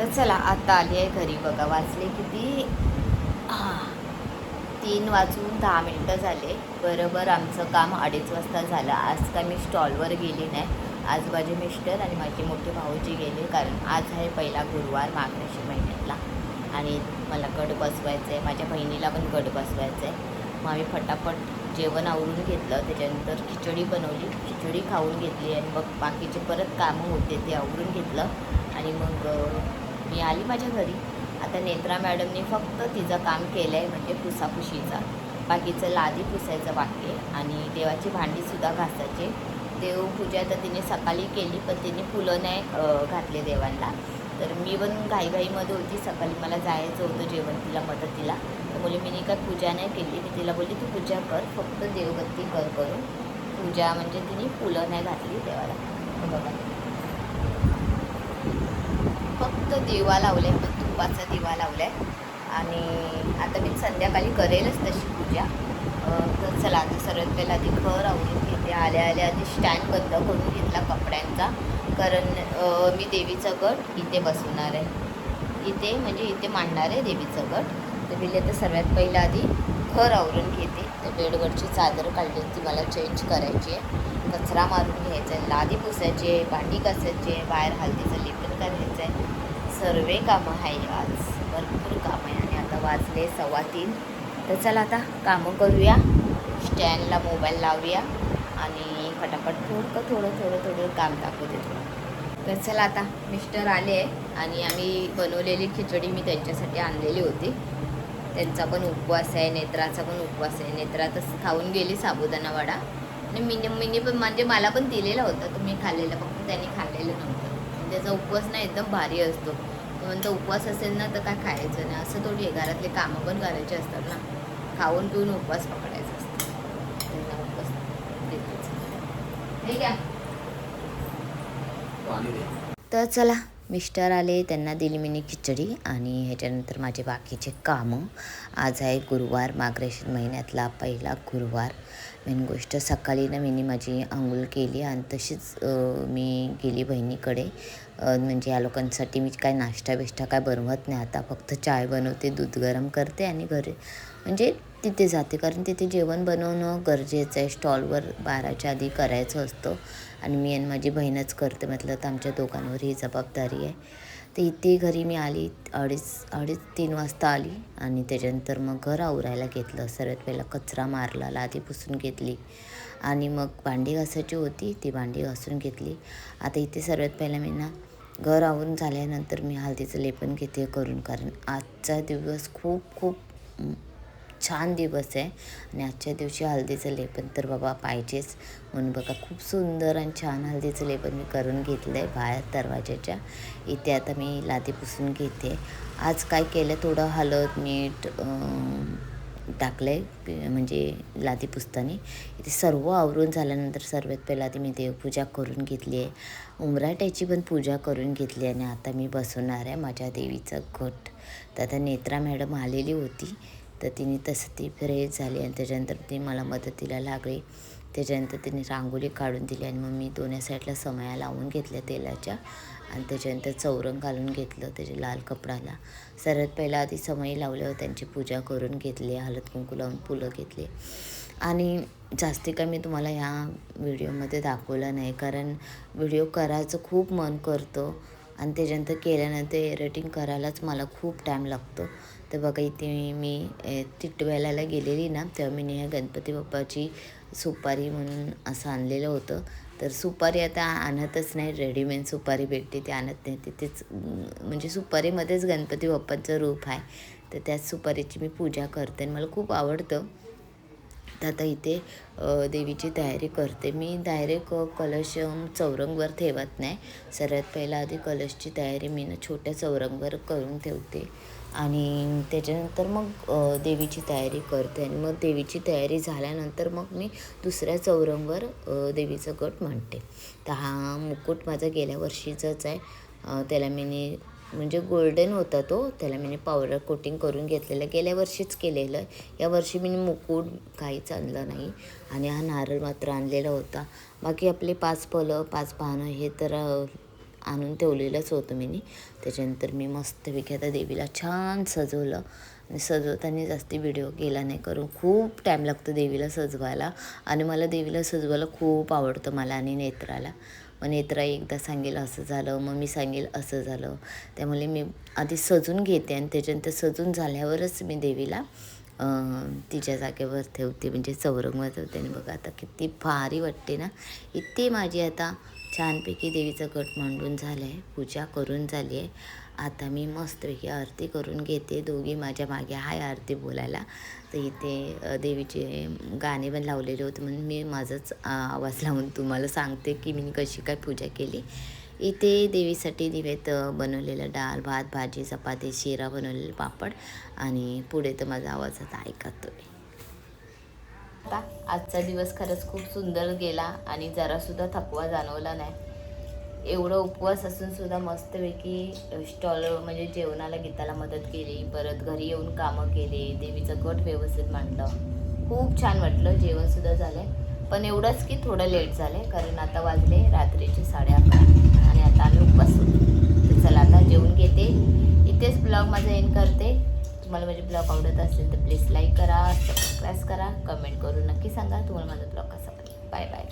तर चला आता आली आहे घरी. बघा वाचले किती? तीन वाजून दहा मिनटं झाले. बरोबर आमचं काम अडीच वाजता झालं. आज काय मी स्टॉलवर गेली नाही. आज माझे मिस्टर आणि माझे मोठे भाऊजी गेले कारण आज आहे पहिला गुरुवार मार्गशीर महिन्यातला. आणि मला गड बसवायचं आहे माझ्या बहिणीला पण गड बसवायचं आहे मग आम्ही फटाफट जेवण आवरून घेतलं त्याच्यानंतर खिचडी बनवली. खिचडी खाऊन घेतली आणि मग बाकीचे परत कामं होते ते आवरून घेतलं. आणि मग मी आली माझ्या घरी. आता नेत्रा मॅडमनी फक्त तिचं काम केलं आहे म्हणजे पुसापुशीचा. बाकीचं लादी पुसायचं बाकी आहे. आणि देवाची भांडीसुद्धा घासायचे. देवपूजा तर तिने सकाळी केली पण तिने फुलं नाही घातले देवांना. तर मी पण घाईघाईमध्ये होती. सकाळी मला जायचं होतं जेवण तिला मदतीला तर मुली मी काय पूजा नाही केली. मी तिला बोलली तू पूजा कर फक्त देवगत्ती कर करून. पूजा म्हणजे तिने फुलं नाही घातली देवाला. बघा. फक्त दिवा लावले पण तुपाचा दिवा लावला आहे आणि आता मी संध्याकाळी करेलच तशी पूजा. तर चला आता सर्वात पहिला आधी घर आवडून घेते. आल्या आल्या आधी स्टँड बंद करून घेतला कपड्यांचा. कारण मी देवीचं गट इथे बसवणार आहे. इथे म्हणजे इथे मांडणार आहे देवीचं गट तर मी आता सर्वात पहिलं आधी घर आवरून घेते. तर बेडवरची चादर काढली. ती मला चेंज करायची आहे. कचरा मारून घ्यायचा आहे. लादी पुसायची आहे. भांडी घासायची आहे. बाहेर हळदीचं लेपन करायचं आहे. सर्वे कामं आहे आज. भरपूर काम आहे आणि आता वाजले सव्वा तीन. तर चला आता कामं करूया. स्टँडला मोबाईल लावूया आणि फटाफट थोडं थोडं थोडं थोडं काम दाखवते थोडं तर चला आता मिस्टर आले आहे आणि आम्ही बनवलेली खिचडी मी त्यांच्यासाठी आणलेली होती. त्यांचा पण उपवास आहे नेत्राचा पण उपवास आहे. नेत्रा तसं खाऊन गेली साबुदाणा वडा. आणि मिनी मिनी पण म्हणजे मला पण दिलेला होता तुम्ही मी खाल्लेला फक्त त्यांनी खाल्लेलं नव्हतं. त्याचा उपवास ना एकदम भारी असतो. तो म्हणतो उपवास असेल ना तर काय खायचं नाही. असं थोडी आहे घरातले कामं पण करायचे असतात ना. खाऊन पिऊन उपवास पकडायचा असतो. त्यांना उपवास. ठीक आहे. तर चला मिस्टर आले त्यांना दिली मी खिचडी आणि ह्याच्यानंतर माझे बाकीचे कामं. आज आहे गुरुवार मार्गशीर महिन्यातला पहिला गुरुवार. मेन गोष्ट सकाळी ना मी माझी आंघोळ केली आणि तशीच मी गेली बहिणीकडे. म्हणजे या लोकांसाठी मी काय नाश्ता बिष्टा काय बनवत नाही. आता फक्त चाय बनवते दूध गरम करते आणि घरी म्हणजे तिथे जाते. कारण तिथे जेवण बनवणं गरजेचं आहे. स्टॉलवर बाराच्या आधी करायचं असतं. आणि मी आणि माझी बहीणच करते. म्हटलं तर आमच्या दोघांवर ही जबाबदारी आहे. तर इथे घरी मी आली अडीच अडीच तीन वाजता आली आणि त्याच्यानंतर मग घर आवरायला घेतलं. सर्वात पहिला कचरा मारला लादी पुसून घेतली आणि मग भांडी घासायची होती ती भांडी घासून घेतली. आता इथे सर्वात पहिला मी ना घर आवरून झाल्यानंतर मी हळदीचं लेपन घेते करून कारण आजचा दिवस खूप खूप छान दिवस आहे. आणि आजच्या दिवशी हळदीचं लेपन तर बाबा पाहिजेच. म्हणून बघा खूप सुंदर आणि छान हळदीचं लेपन मी करून घेतलं आहे बाहेर दरवाजाच्या इथे आता मी लादी पुसून घेते. आज काय केलं? थोडं हळद मीठ टाकलं आहे म्हणजे लादी पुसताना. इथे सर्व आवरून झाल्यानंतर सर्वात पहिला आधी मी देवपूजा करून घेतली आहे. उमराट्याची पण पूजा करून घेतली आणि आता मी बसवणार आहे माझ्या देवीचं घट. तर आता नेत्रा मॅडम आलेली होती. तर तिने तसं ती फ्रेश झाली आणि त्याच्यानंतर ती मला मदतीला लागली. त्याच्यानंतर तिने रांगोळी काढून दिली आणि मग मी दोन्ही साईडला समया लावून घेतल्या तेलाच्या आणि त्याच्यानंतर चौरंग घालून घेतलं त्याच्या लाल कपडाला सर्वात पहिला आधी समई लावल्यावर त्यांची पूजा करून घेतली हळद कुंकू लावून फुलं घेतली. आणि जास्ती काय मी तुम्हाला ह्या व्हिडिओमध्ये दाखवलं नाही कारण व्हिडिओ करायचं खूप मन करतो आणि त्याच्यानंतर केल्यानंतर एडिटिंग करायलाच मला खूप टाईम लागतो. तर बघा इथे मी ए, गेलेली ना तेव्हा मी ह्या गणपती बाप्पाची सुपारी म्हणून असं आणलेलं होतं. तर सुपारी आता आणतच नाही रेडीमेड सुपारी भेटते ते आणत नाही. तिथेच म्हणजे सुपारीमध्येच गणपती बाप्पाचं रूप आहे. तर त्याच सुपारीची मी पूजा करते आणि मला खूप आवडतं. तर आता इथे देवीची तयारी करते. मी डायरेक्ट कलश चौरंगवर ठेवत नाही. सर्वात पहिला आधी कलशची तयारी मी ना छोट्या चौरंगवर करून ठेवते. आणि त्याच्यानंतर मग देवीची तयारी करते आणि मग देवीची तयारी झाल्यानंतर मग मी दुसऱ्या चौरंगवर देवीचं गट म्हणते तर हा मुकुट माझा गेल्या वर्षीचाच आहे. त्याला मी म्हणजे गोल्डन होता तो त्याला मी पावडर कोटिंग करून घेतलेलं. गेल्या वर्षीच केलेलं आहे. या वर्षी मी मुकुट काहीच आणलं नाही आणि हा नारळ मात्र आणलेला होता. बाकी आपले पाच फलं पाच पानं हे तर आणून ठेवलेलंच होतं मी त्याच्यानंतर मी मस्तपैकी आता देवीला छान सजवलं. आणि सजवताना जास्ती व्हिडिओ केला नाही करून. खूप टाईम लागतो देवीला सजवायला. आणि मला देवीला सजवायला खूप आवडतं मला आणि नेत्राला. मग नेत्रा एकदा सांगेल असं झालं मग मी सांगेल असं झालं. त्यामुळे मी आधी सजून घेते आणि त्याच्यानंतर सजून झाल्यावरच मी देवीला तिच्या जागेवर ठेवते म्हणजे चौरंगवर ठेवते आणि बघा आता किती भारी वाटते ना. इतकी माझी आता छानपैकी देवीचं गट मांडून झालं आहे पूजा करून झाली आहे आता मी मस्तपैकी आरती करून घेते दोघी माझ्या मागे. हाय आरती बोलायला. तर इथे देवीचे गाणे पण लावलेले होते. म्हणून मी माझंच आवाज लावून तुम्हाला सांगते की मी कशी काय पूजा केली. इथे देवीसाठी दिवेत बनवलेलं डाळ भात भाजी चपाती शिरा बनवलेलं पापड आणि पुढे तर माझा आवाज आता ऐकतोय. आता आजचा दिवस खरंच खूप सुंदर गेला आणि जरासुद्धा थकवा जाणवला नाही. एवढं उपवास असून सुद्धा मस्तपैकी स्टॉल म्हणजे जेवणाला गीताला मदत केली परत घरी येऊन कामं केली देवीचं गट व्यवस्थित मांडलं. खूप छान वाटलं जेवणसुद्धा झालं पण एवढंच की थोडं लेट झालं कारण आता वाजले रात्रीचे साडे अकरा. आणि आता आम्ही उपास होतो तर चला आता जेवून घेते. इथेच ब्लॉग माझा एंड करते. तुम्हाला माझे ब्लॉग आवडत असेल तर प्लीज लाईक करा सबस्क्राईब करा कमेंट करून नक्की सांगा. तुम्हाला माझा ब्लॉग कसा वाटला? Bye bye